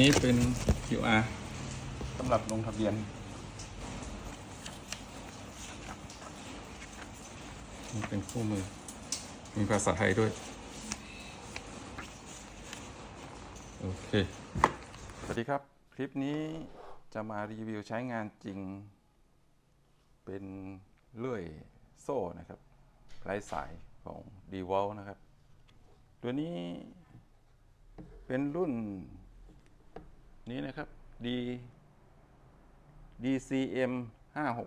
นี้เป็น QR สำหรับลงทะเบียนนี่เป็นคู่มือ มีภาษาไทยด้วย โอเค สวัสดีครับ คลิปนี้จะมารีวิวใช้งานจริง เป็นเลื่อยโซ่นะครับไร้สายของ d e v o l นะครับ ตัวนี้เป็นรุ่น นี้นะครับ D DCM 565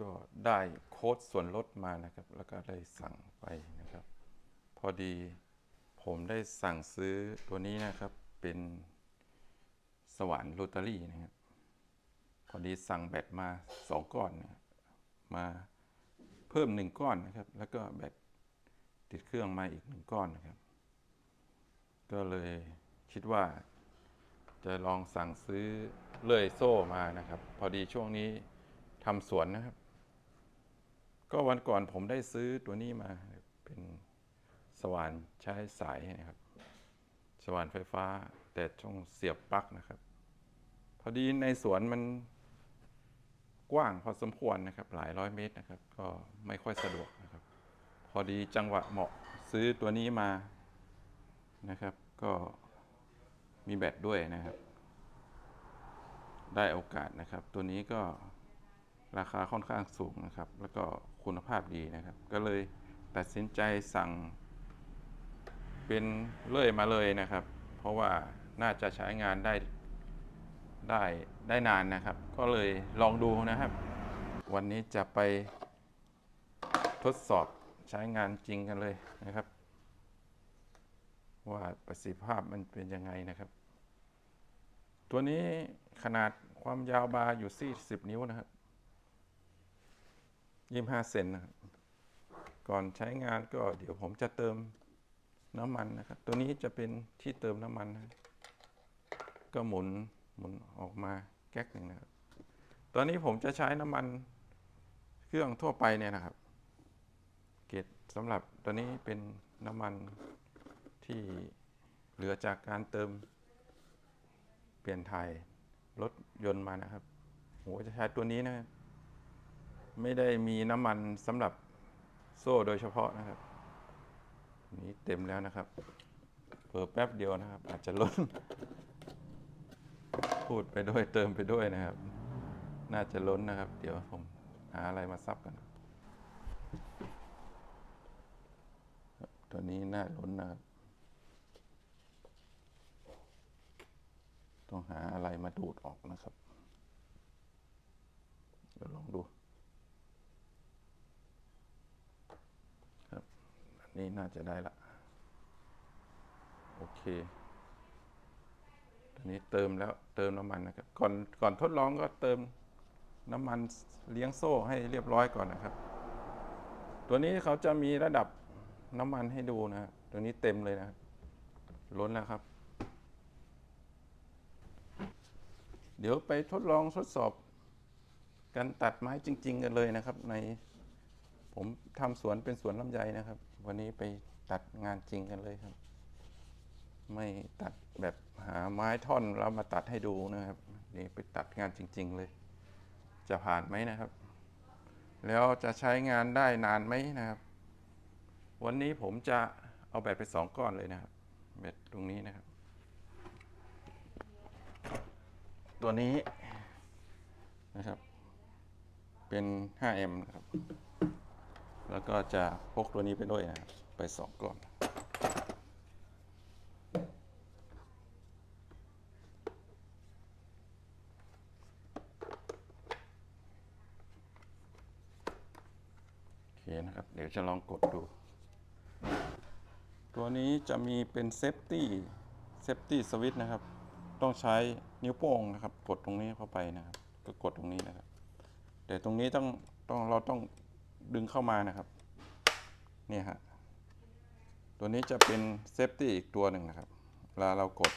ก็ได้โค้ดส่วนลดมานะครับ แล้วก็ได้สั่งไปนะครับ พอดีผมได้สั่งซื้อตัวนี้นะครับเป็นสวรรค์โรตารี่นะครับพอดีสั่งแบตมาสองก้อนนะมาเพิ่มหนึ่งก้อนนะครับ แล้วก็แบตติดเครื่องมาอีกหนึ่งก้อนนะครับ ก็เลยคิดว่า จะลองสั่งซื้อเลื่อยโซ่มานะครับ พอดีช่วงนี้ทำสวนนะครับ ก็วันก่อนผมได้ซื้อตัวนี้มาเป็นสว่านใช้สายนะครับ สว่านไฟฟ้าแต่ต้องเสียบปลั๊กนะครับ พอดีในสวนมันกว้างพอสมควรนะครับ หลายร้อยเมตรนะครับ ก็ไม่ค่อยสะดวกนะครับ พอดีจังหวะเหมาะซื้อตัวนี้มานะครับ ก็มีแบตด้วยนะครับ ได้โอกาสนะครับ ตัวนี้ก็ราคาค่อนข้างสูงนะครับ แล้วก็คุณภาพดีนะครับ ก็เลยตัดสินใจสั่ง เป็นเลื่อยมาเลยนะครับ เพราะว่าน่าจะใช้งานได้ได้ได้นานนะครับ ก็เลยลองดูนะครับ วันนี้จะไปทดสอบใช้งานจริงกันเลยนะครับ ว่าประสิทธิภาพมันเป็นยังไงนะครับ ตัวนี้ขนาดความยาวบาร์อยู่ที่10นิ้วนะครับ25เซนนะครับก่อนใช้งานก็เดี๋ยวผมจะเติมน้ำมันนะครับ ตัวนี้จะเป็นที่เติมน้ำมันนะครับก็หมุนหมุนออกมาแก๊กหนึ่งนะครับ ตอนนี้ผมจะใช้น้ำมันเครื่องทั่วไปเนี่ยนะครับ เกตสำหรับตัวนี้เป็นน้ำมัน ที่เหลือจากการเติมเปลี่ยนถ่ายรถยนต์มานะครับผมก็จะใช้ตัวนี้นะครับ ไม่ได้มีน้ำมันสำหรับโซ่โดยเฉพาะนะครับ นี้เต็มแล้วนะครับเพิ่แป๊บเดียวนะครับ อาจจะล้น พูดไปด้วยเติมไปด้วยนะครับ น่าจะล้นนะครับ เดี๋ยวผมหาอะไรมาซับกันตัวนี้น่าล้นนะครับ ต้องหาอะไรมาดูดออกนะครับ เดี๋ยวลองดูครับอันนี้น่าจะได้ละโอเคตอนนี้เติมแล้วเติมน้ำมันนะครับ ก่อนก่อนทดลองก็เติมน้ำมันเลี้ยงโซ่ให้เรียบร้อยก่อนนะครับ ตัวนี้เขาจะมีระดับน้ำมันให้ดูนะตัวนี้เต็มเลยนะล้นแล้วครับ เดี๋ยวไปทดลองทดสอบการตัดไม้จริง ๆ กันเลยนะครับ ในผมทำสวนเป็นสวนลำไยนะครับ วันนี้ไปตัดงานจริงกันเลยครับ ไม่ตัดแบบหาไม้ท่อนแล้วมาตัดให้ดูนะครับ นี่ไปตัดงานจริง ๆ เลย จะผ่านไหมนะครับ แล้วจะใช้งานได้นานไหมนะครับ วันนี้ผมจะเอาแบตไปสองก้อนเลยนะครับแบตตรงนี้นะครับ ตัวนี้นะครับ เป็น 5M นะครับ แล้วก็จะพกตัวนี้ไปด้วยนะครับไปสองก้อนโอเคนะครับ เดี๋ยวจะลองกดดู ตัวนี้จะมีเป็นเซฟตี้เซฟตี้สวิตช์นะครับ ต้องใช้ นิ้วโป้งนะครับ กดตรงนี้เข้าไปนะครับ ก็กดตรงนี้นะครับ แต่ตรงนี้ต้องต้องเราต้องดึงเข้ามานะครับ เนี่ยฮะตัวนี้จะเป็นเซฟตี้อีกตัวหนึ่งนะครับเวลาเรากด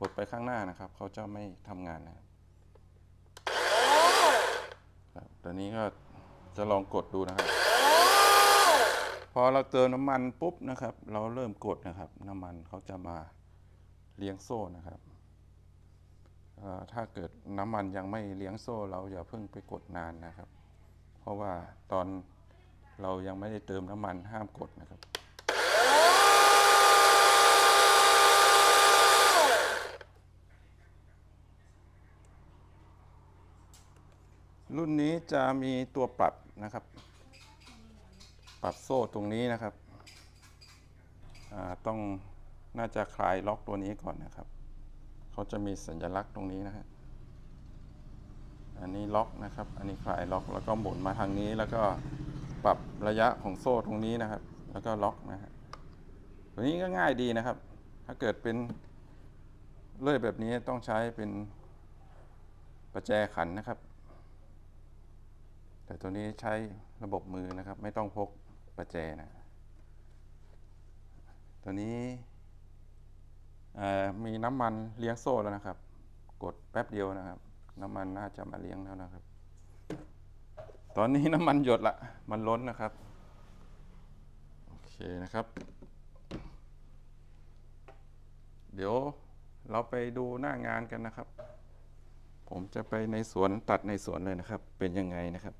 กดไปข้างหน้านะครับ เขาจะไม่ทำงานนะครับครับตัวนี้ก็จะลองกดดูนะครับ พอเราเติมน้ำมันปุ๊บนะครับ เราเริ่มกดนะครับ น้ำมันเขาจะมาเลี้ยงโซ่นะครับ ถ้าเกิดน้ำมันยังไม่เลี้ยงโซ่เราอย่าเพิ่งไปกดนานนะครับ เพราะว่าตอนเรายังไม่ได้เติมน้ำมันห้ามกดนะครับ รุ่นนี้จะมีตัวปรับนะครับ ปรับโซ่ตรงนี้นะครับ ต้องน่าจะคลายล็อกตัวนี้ก่อนนะครับ เขาจะมีสัญลักษณ์ตรงนี้นะฮะอันนี้ล็อกนะครับ อันนี้คลายล็อกแล้วก็หมุนมาทางนี้แล้วก็ปรับระยะของโซ่ตรงนี้นะครับ แล้วก็ล็อกนะฮะตัวนี้ก็ง่ายดีนะครับ ถ้าเกิดเป็นเลื่อยแบบนี้ต้องใช้เป็นประแจขันนะครับ แต่ตัวนี้ใช้ระบบมือนะครับ ไม่ต้องพกประแจนะ ตัวนี้ มีน้ำมันเลี้ยงโซ่แล้วนะครับ กดแป๊บเดียวนะครับ น้ำมันน่าจะมาเลี้ยงแล้วนะครับ ตอนนี้น้ำมันหยดละ มันล้นนะครับ โอเคนะครับ เดี๋ยวเราไปดูหน้างานกันนะครับ ผมจะไปในสวนตัดในสวนเลยนะครับ เป็นยังไงนะครับ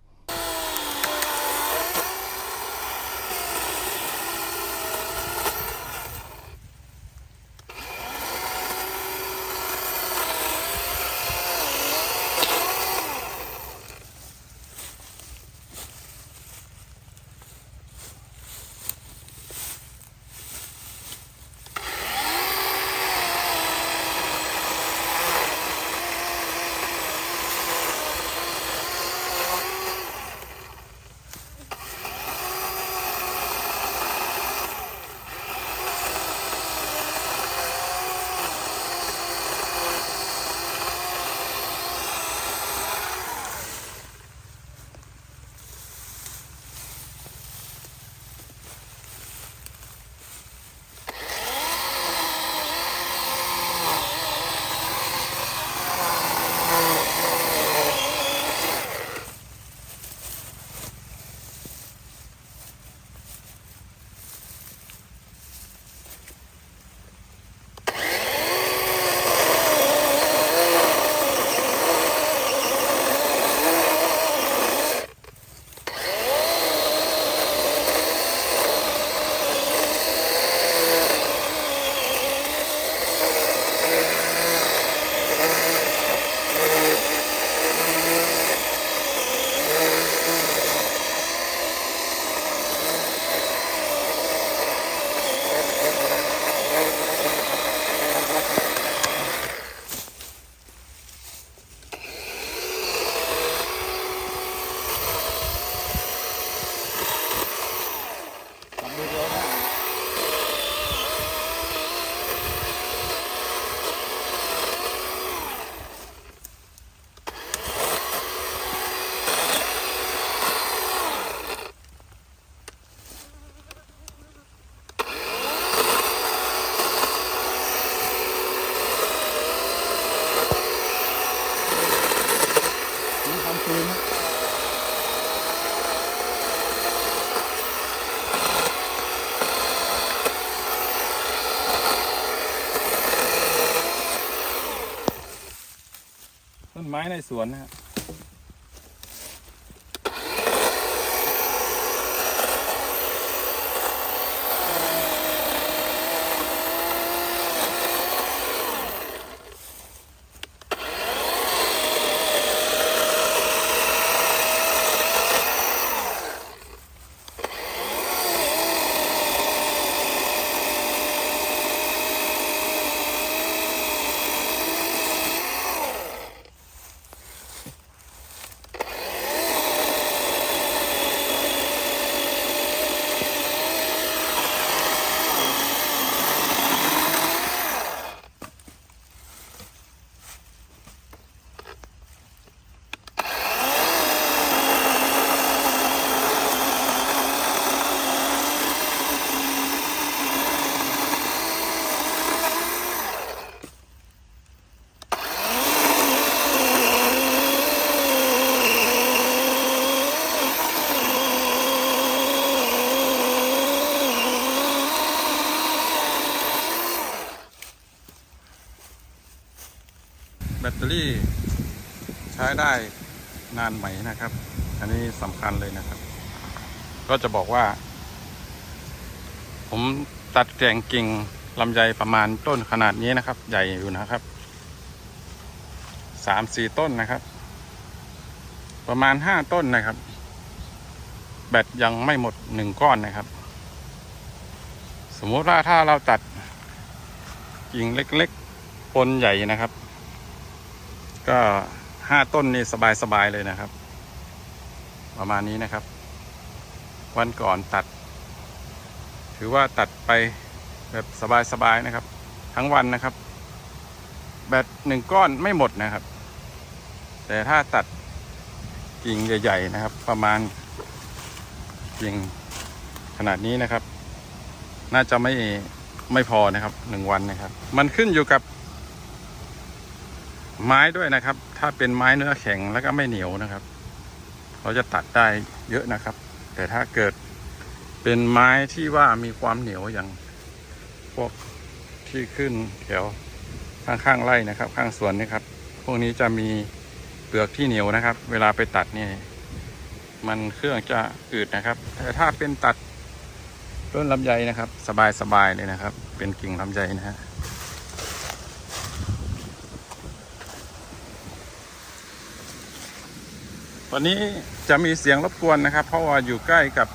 ไม้ในสวนนะครับ ตอรี่ใช้ได้นานไหมนะครับ อันนี้สำคัญเลยนะครับ ก็จะบอกว่า ผมตัดแต่งกิ่งลำไยประมาณต้นขนาดนี้นะครับ ใหญ่อยู่นะครับสามสี่ต้นนะครับ ประมาณห้าต้นนะครับ แบตยังไม่หมดหนึ่งก้อนนะครับ สมมติว่าถ้าเราตัดกิ่งเล็กๆปนใหญ่นะครับ ก็ห้าต้นนี่สบายๆเลยนะครับ ประมาณนี้นะครับ วันก่อนตัด ถือว่าตัดไปแบบสบายๆนะครับ ทั้งวันนะครับ แบตหนึ่งก้อนไม่หมดนะครับ แต่ถ้าตัดกิ่งใหญ่ ๆ นะครับ ประมาณกิ่งขนาดนี้นะครับ น่าจะไม่ไม่พอนะครับหนึ่งวันนะครับ มันขึ้นอยู่กับ ไม้ด้วยนะครับ ถ้าเป็นไม้เนื้อแข็งแล้วก็ไม่เหนียวนะครับ เราจะตัดได้เยอะนะครับ แต่ถ้าเกิดเป็นไม้ที่ว่ามีความเหนียวอย่างพวกที่ขึ้นแถวข้างๆไร่นะครับ ข้างสวนนี่ครับ พวกนี้จะมีเปลือกที่เหนียวนะครับ เวลาไปตัดนี่มันเครื่องจะอืดนะครับ แต่ถ้าเป็นตัดต้นลำไยนะครับ สบายๆเลยนะครับ เป็นกิ่งลำไยนะฮะ วันนี้จะมีเสียงรบกวนนะครับ เพราะว่าอยู่ใกล้กับ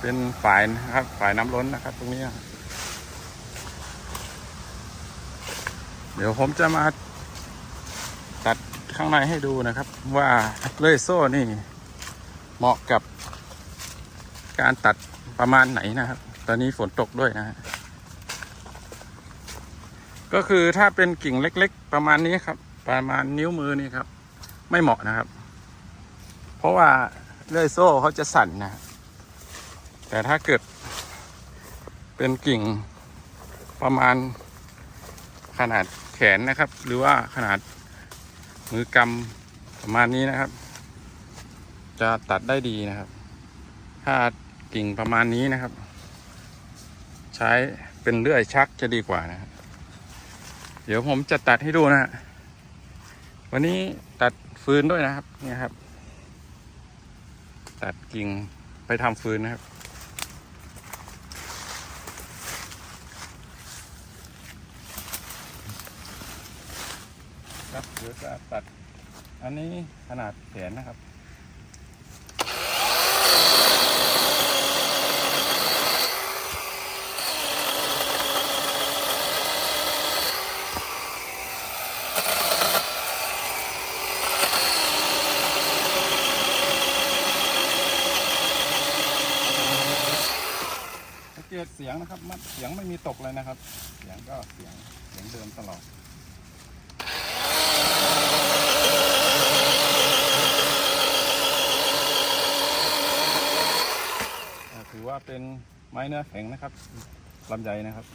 เป็นฝ่ายนะครับฝ่ายน้ำล้นนะครับ ตรงนี้ เดี๋ยวผมจะมาตัดข้างในให้ดูนะครับ ว่าเล่ยโซ่นี่ เหมาะกับการตัดประมาณไหนนะครับ ตอนนี้ฝนตกด้วยนะฮะก็คือถ้าเป็นกิ่งเล็ก ๆ ประมาณนี้ครับ ประมาณนิ้วมือนี่ครับ ไม่เหมาะนะครับ เพราะว่าเลื่อยโซ่เขาจะสั่นนะ แต่ถ้าเกิด เป็นกิ่งประมาณขนาดแขนนะครับ หรือว่าขนาดมือกำประมาณนี้นะครับ จะตัดได้ดีนะครับ ถ้ากิ่งประมาณนี้นะครับ ใช้เป็นเลื่อยชักจะดีกว่านะครับเดี๋ยวผมจะตัดให้ดูนะฮะวันนี้ ฟืนด้วยนะครับ เนี่ยครับ ตัดกิ่งไปทำฟืนนะครับ ครับเดี๋ยวจะตัด อันนี้ขนาดแขนนะครับ เสียงนะครับมันเสียงไม่มีตกเลยนะครับ เสียงก็เสียงเสียงเดิมตลอดถือว่าเป็นไม้เนื้อแข็งนะครับลำไยนะครับ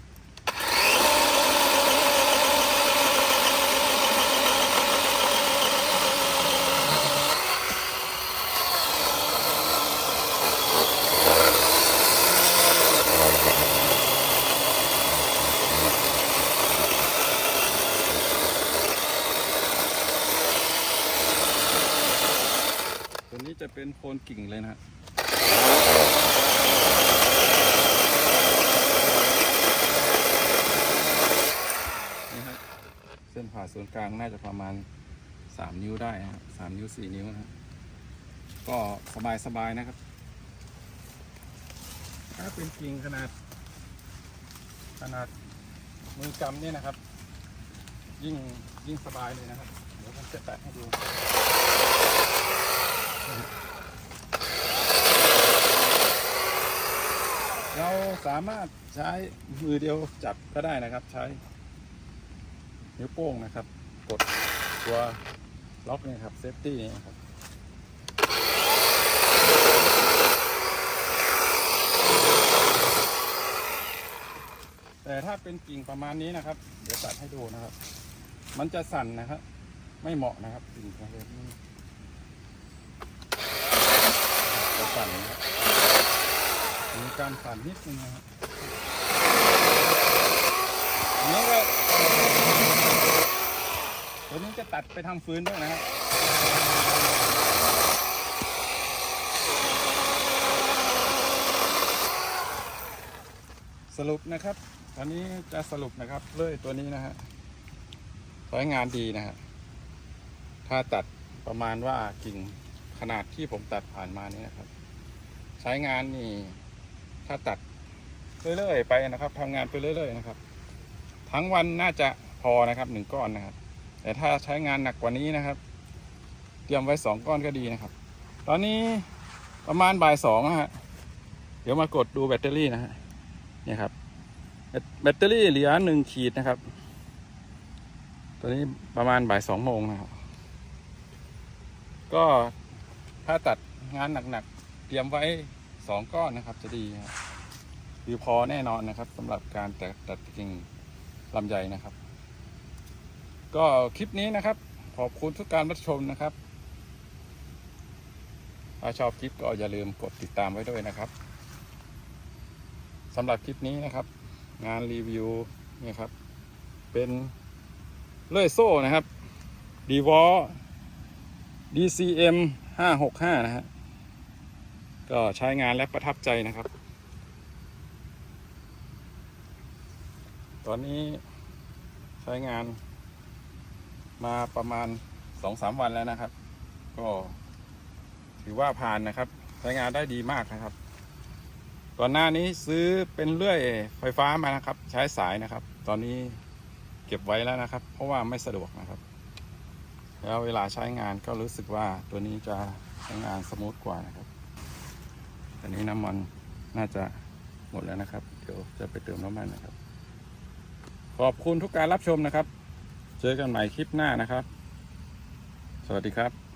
จะเป็นโคนกิ่งเลยนะครับนี่ครับ เส้นผ่าศูนย์กลางน่าจะประมาณสามนิ้วได้นะครับสามนิ้วสี่นิ้วนะครับก็สบายสบายๆนะครับ ถ้าเป็นกิ่งขนาด ขนาดมือกำเนี่ยนะครับ ยิ่งยิ่งสบายเลยนะครับ เดี๋ยวผมจะแตะให้ดู เราสามารถใช้มือเดียวจับก็ได้นะครับ ใช้นิ้วโป้งนะครับ กดตัวล็อกนี่ครับเซฟตี้นี่ครับแต่ถ้าเป็นกิ่งประมาณนี้นะครับ เดี๋ยวตัดให้ดูนะครับ มันจะสั่นนะครับ ไม่เหมาะนะครับกิ่งประเภทนี้จะสั่นนะครับ มีการสั่นนิดนึงนะครับอันนี้ก็จะตัดไปทำฟืนด้วยนะครับสรุปนะครับตอนนี้จะสรุปนะครับเลื่อยตัวนี้นะฮะใช้งานดีนะฮะถ้าตัดประมาณว่ากิ่งขนาดที่ผมตัดผ่านมานี้นะครับ ใช้งานนี่ ถ้าตัดเรื่อยๆไปนะครับทำงานไปเรื่อยๆนะครับ ทั้งวันน่าจะพอนะครับหนึ่งก้อนนะครับ แต่ถ้าใช้งานหนักกว่านี้นะครับ เตรียมไว้สองก้อนก็ดีนะครับ ตอนนี้ประมาณบ่ายสองนะฮะเดี๋ยวมากดดูแบตเตอรี่นะฮะเนี่ยครับ แบตเตอรี่เหลือหนึ่งขีดนะครับตัวนี้ประมาณบ่ายสองโมงนะครับ ก็ถ้าตัดงานหนักๆเตรียมไว้ สองก้อนนะครับจะดีครับคือพอแน่นอนนะครับสำหรับการตัดตัดกิ่งลำไยนะครับ ก็คลิปนี้นะครับ ขอบคุณทุกการรับชมนะครับถ้าชอบคลิปก็อย่าลืมกดติดตามไว้ด้วยนะครับสำหรับคลิปนี้นะครับ งานรีวิวนี่ครับ เป็นเลื่อยโซ่นะครับ d v o DCM 565 นะฮะ ก็ใช้งานและประทับใจนะครับ ตอนนี้ใช้งานมาประมาณ2-3วันแล้วนะครับ ก็ถือว่าผ่านนะครับ ใช้งานได้ดีมากนะครับ ก่อนหน้านี้ซื้อเป็นเลื่อยไฟฟ้ามานะครับ ใช้สายนะครับ ตอนนี้เก็บไว้แล้วนะครับ เพราะว่าไม่สะดวกนะครับ แล้วเวลาใช้งานก็รู้สึกว่าตัวนี้จะใช้งานสมูทกว่านะครับ ตอนนี้น้ำมันน่าจะหมดแล้วนะครับ เดี๋ยวจะไปเติมน้ำมันนะครับ ขอบคุณทุกการรับชมนะครับ เจอกันใหม่คลิปหน้านะครับ สวัสดีครับ